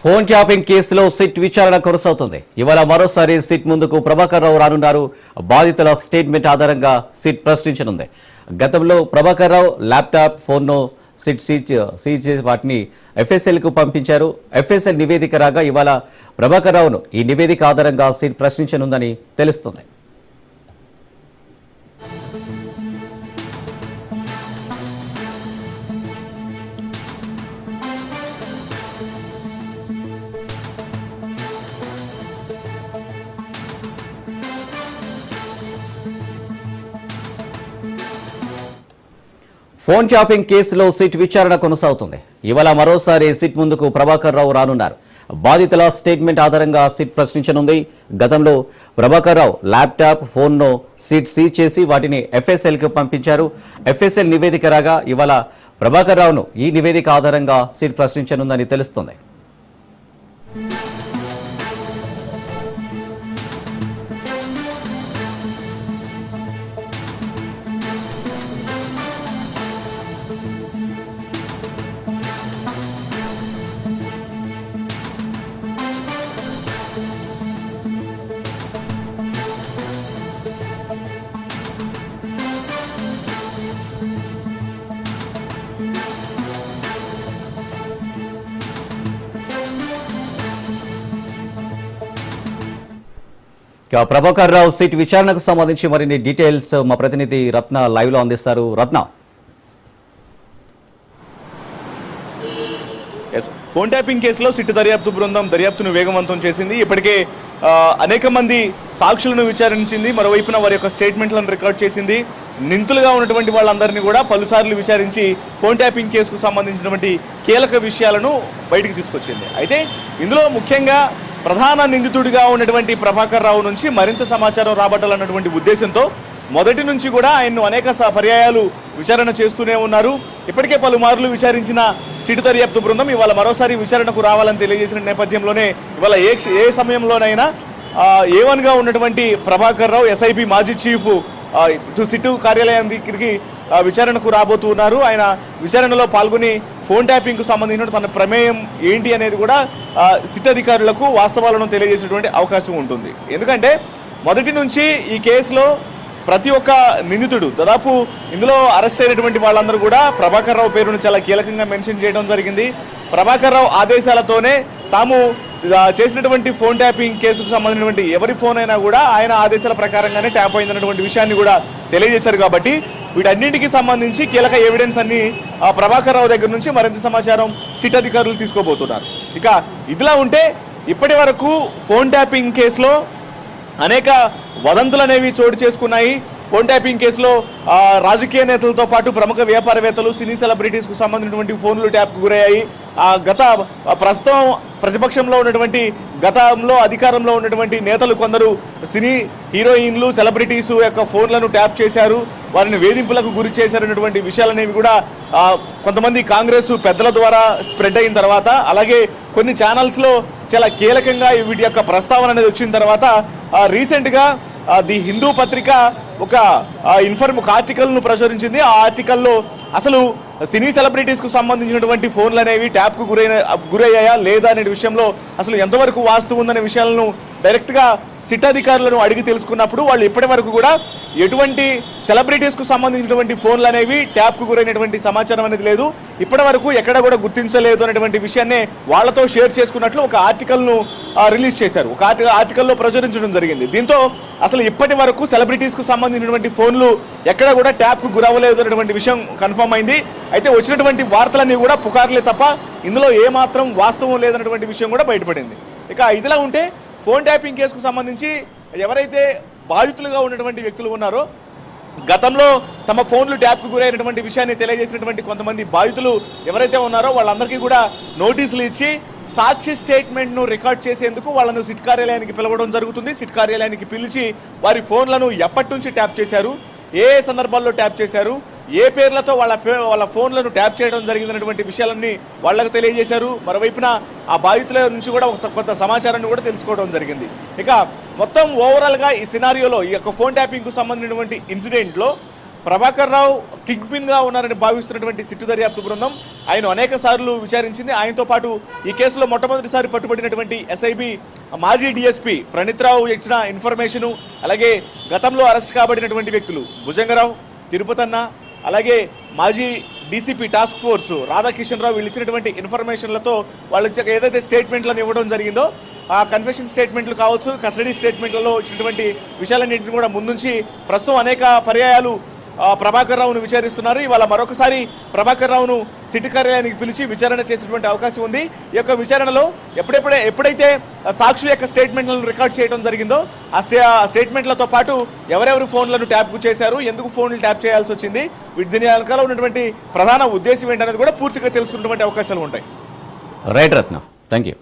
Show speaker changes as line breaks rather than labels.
Phone tapping కేసులో SIT విచారణ కొనసాగుతుంది. ఇవాళ మరోసారి సిట్ ముందుకు ప్రభాకర్ రావు రానున్నారు. బాధితుల స్టేట్మెంట్ ఆధారంగా సిట్ ప్రశ్నించనుంది. గతంలో ప్రభాకర్ రావు ల్యాప్టాప్ ఫోన్ను సిట్ సీజ్ సీజ్ చేసి వాటిని ఎఫ్ఎస్ఎల్కు పంపించారు. ఎఫ్ఎస్ఎల్ నివేదిక రాగా ఇవాళ ప్రభాకర్ రావును ఈ నివేదిక ఆధారంగా సిట్ ప్రశ్నించనుందని తెలుస్తుంది. ఫోన్ షాపింగ్ కేసులో సిట్ విచారణ కొనసాగుతుంది. ఇవాళ మరోసారి సిట్ ముందుకు ప్రభాకర్ రావు రానున్నారు. బాధితుల స్టేట్మెంట్ ఆధారంగా సిట్ ప్రశ్నించనుంది. గతంలో ప్రభాకర్ రావు ల్యాప్టాప్ ఫోన్ను సిట్ సీజ్ చేసి వాటిని ఎఫ్ఎస్ఎల్కి పంపించారు. ఎఫ్ఎస్ఎల్ నివేదిక రాగా ఇవాళ ప్రభాకర్ రావును ఈ నివేదిక ఆధారంగా సిట్ ప్రశ్నించనుందని తెలుస్తుంది. ప్రభాకర్ రావు సీట్ విచారణకు సంబంధించి మరిన్ని డీటెయిల్స్ మా ప్రతినిధి రత్న లైవ్లో అందిస్తారు. రత్న.
ఎస్ ఫోన్ ట్యాపింగ్ కేసులో సిట్ దర్యాప్తు బృందం దర్యాప్తును వేగవంతం చేసింది. ఇప్పటికే అనేక మంది సాక్షులను విచారించింది. మరోవైపున వారి యొక్క స్టేట్మెంట్లను రికార్డ్ చేసింది. నింతులుగా ఉన్నటువంటి వాళ్ళందరినీ కూడా పలుసార్లు విచారించి ఫోన్ ట్యాపింగ్ కేసుకు సంబంధించినటువంటి కీలక విషయాలను బయటికి తీసుకొచ్చింది. అయితే ఇందులో ముఖ్యంగా ప్రధాన నిందితుడిగా ఉన్నటువంటి ప్రభాకర్ రావు నుంచి మరింత సమాచారం రాబట్టాలన్నటువంటి ఉద్దేశంతో మొదటి నుంచి కూడా ఆయన్ను అనేక స- పర్యాయాలు విచారణ చేస్తూనే ఉన్నారు. ఇప్పటికే పలుమార్లు విచారించిన సిటు దర్యాప్తు బృందం ఇవాళ మరోసారి విచారణకు రావాలని తెలియజేసిన నేపథ్యంలోనే ఇవాళ ఏ ఏ సమయంలోనైనా ఏ వన్గా ఉన్నటువంటి ప్రభాకర్ రావు ఎస్ఐపి మాజీ చీఫ్ సిటు కార్యాలయం దగ్గరికి విచారణకు రాబోతున్నారు. ఆయన విచారణలో పాల్గొని ఫోన్ ట్యాపింగ్కు సంబంధించిన తన ప్రమేయం ఏంటి అనేది కూడా సిట్ అధికారులకు వాస్తవాలను తెలియజేసినటువంటి అవకాశం ఉంటుంది. ఎందుకంటే మొదటి నుంచి ఈ కేసులో ప్రతి ఒక్క నిందితుడు దాదాపు ఇందులో అరెస్ట్ అయినటువంటి వాళ్ళందరూ కూడా ప్రభాకర్ రావు పేరును చాలా కీలకంగా మెన్షన్ చేయడం జరిగింది. ప్రభాకర్ రావు ఆదేశాలతోనే తాము చేసినటువంటి ఫోన్ ట్యాపింగ్ కేసుకు సంబంధించినటువంటి ఎవరి ఫోన్ అయినా కూడా ఆయన ఆదేశాల ప్రకారంగానే ట్యాప్ అయిందన్నటువంటి విషయాన్ని కూడా తెలియజేశారు కాబట్టి వీటన్నింటికి సంబంధించి కీలక ఎవిడెన్స్ అన్ని ప్రభాకర్ రావు దగ్గర నుంచి మరింత సమాచారం సిట్ అధికారులు తీసుకోబోతున్నారు. ఇక ఇదిలా ఉంటే ఇప్పటి వరకు ఫోన్ ట్యాపింగ్ కేసులో అనేక వదంతులు అనేవి చోటు చేసుకున్నాయి. ఫోన్ ట్యాపింగ్ కేసులో రాజకీయ నేతలతో పాటు ప్రముఖ వ్యాపారవేత్తలు సినీ సెలబ్రిటీస్కు సంబంధించినటువంటి ఫోన్లు ట్యాప్కు గురయ్యాయి. ఆ గత ప్రస్తుతం ప్రతిపక్షంలో ఉన్నటువంటి గతంలో అధికారంలో ఉన్నటువంటి నేతలు కొందరు సినీ హీరోయిన్లు సెలబ్రిటీస్ యొక్క ఫోన్లను ట్యాప్ చేశారు. వారిని వేధింపులకు గురి చేశారనేటువంటి విషయాలనేవి కూడా కొంతమంది కాంగ్రెస్ పెద్దల ద్వారా స్ప్రెడ్ అయిన తర్వాత అలాగే కొన్ని ఛానల్స్లో చాలా కీలకంగా వీటి యొక్క ప్రస్తావన అనేది వచ్చిన తర్వాత రీసెంట్గా ది హిందూ పత్రిక ఒక ఇన్ఫర్మ్ ఒక ఆర్టికల్ను ప్రచురించింది. ఆ ఆర్టికల్లో అసలు సినీ సెలబ్రిటీస్కు సంబంధించినటువంటి ఫోన్లు అనేవి ట్యాప్కు గురైన గురయ్యాయా లేదా అనే విషయంలో అసలు ఎంతవరకు వాస్తు ఉందనే విషయాలను డైరెక్ట్గా సిట్ అధికారులను అడిగి తెలుసుకున్నప్పుడు వాళ్ళు ఇప్పటి వరకు కూడా ఎటువంటి సెలబ్రిటీస్కు సంబంధించినటువంటి ఫోన్లు అనేవి ట్యాప్కు గురైనటువంటి సమాచారం అనేది లేదు. ఇప్పటి వరకు ఎక్కడ కూడా గుర్తించలేదు అనేటువంటి విషయాన్ని వాళ్ళతో షేర్ చేసుకున్నట్లు ఒక ఆర్టికల్ను రిలీజ్ చేశారు. ఒక ఆర్టి ఆర్టికల్లో ప్రచురించడం జరిగింది. దీంతో అసలు ఇప్పటి వరకు సెలబ్రిటీస్కు సంబంధించినటువంటి ఫోన్లు ఎక్కడ కూడా ట్యాప్కు గురవ్వలేదు అనేటువంటి విషయం కన్ఫర్మ్ అయింది. అయితే వచ్చినటువంటి వార్తలన్నీ కూడా పుకార్లే తప్ప ఇందులో ఏమాత్రం వాస్తవం లేదన్నటువంటి విషయం కూడా బయటపడింది. ఇక ఇదిలా ఉంటే ఫోన్ ట్యాపింగ్ కేసుకు సంబంధించి ఎవరైతే బాధితులుగా ఉన్నటువంటి వ్యక్తులు ఉన్నారో గతంలో తమ ఫోన్లు ట్యాప్కు గురైనటువంటి విషయాన్ని తెలియజేసినటువంటి కొంతమంది బాధితులు ఎవరైతే ఉన్నారో వాళ్ళందరికీ కూడా నోటీసులు ఇచ్చి సాక్షి స్టేట్మెంట్ను రికార్డ్ చేసేందుకు వాళ్ళను సిట్ కార్యాలయానికి పిలవడం జరుగుతుంది. సిట్ కార్యాలయానికి పిలిచి వారి ఫోన్లను ఎప్పటి నుంచి ట్యాప్ చేశారు ఏ ఏ సందర్భాల్లో ట్యాప్ చేశారు ఏ పేర్లతో వాళ్ళ పే- వాళ్ళ ఫోన్లను ట్యాప్ చేయడం జరిగిందన్నటువంటి విషయాలన్నీ వాళ్ళకు తెలియజేశారు. మరోవైపున ఆ బాధితుల నుంచి కూడా కొంత సమాచారాన్ని కూడా తెలుసుకోవడం జరిగింది. ఇక మొత్తం ఓవరాల్గా ఈ సినారియోలో ఈ యొక్క ఫోన్ ట్యాపింగ్కు సంబంధించినటువంటి ఇన్సిడెంట్లో ప్రభాకర్ రావు కిక్ బిన్గా ఉన్నారని భావిస్తున్నటువంటి సిట్టు దర్యాప్తు బృందం ఆయన అనేక సార్లు విచారించింది. ఆయనతో పాటు ఈ కేసులో మొట్టమొదటిసారి పట్టుబడినటువంటి ఎస్ఐబి మాజీ డిఎస్పి ప్రణీత్ రావు ఇచ్చిన ఇన్ఫర్మేషను అలాగే గతంలో అరెస్ట్ కాబడినటువంటి వ్యక్తులు భుజంగరావు తిరుపతన్న అలాగే మాజీ DCP task force Radhakishan Rao వీళ్ళు ఇచ్చినటువంటి ఇన్ఫర్మేషన్లతో వాళ్ళు ఇచ్చే ఏదైతే స్టేట్మెంట్లను ఇవ్వడం జరిగిందో ఆ కన్ఫెషన్ స్టేట్మెంట్లు కావచ్చు కస్టడీ స్టేట్మెంట్లలో ఇచ్చినటువంటి విషయాలన్నింటిని కూడా ముందుంచి ప్రస్తుతం అనేక పర్యాయాలు ప్రభాకర్ రావును విచారిస్తున్నారు. ఇవాళ మరొకసారి ప్రభాకర్ రావును సిటీ కార్యాలయానికి పిలిచి విచారణ చేసినటువంటి అవకాశం ఉంది. ఈ యొక్క విచారణలో ఎప్పుడెప్పుడే ఎప్పుడైతే సాక్షి సాక్షుల యొక్క స్టేట్మెంట్లను రికార్డ్ చేయడం జరిగిందో ఆ స్టే ఆ స్టేట్మెంట్లతో పాటు ఎవరెవరు ఫోన్లను ట్యాప్ చేశారు ఎందుకు ఫోన్లు ట్యాప్ చేయాల్సి వచ్చింది వీటి దీని వెనకాల ఉన్నటువంటి ప్రధాన ఉద్దేశం ఏంటనేది కూడా పూర్తిగా తెలుసుకున్నటువంటి అవకాశాలు ఉంటాయి.
Right Ratna. Thank you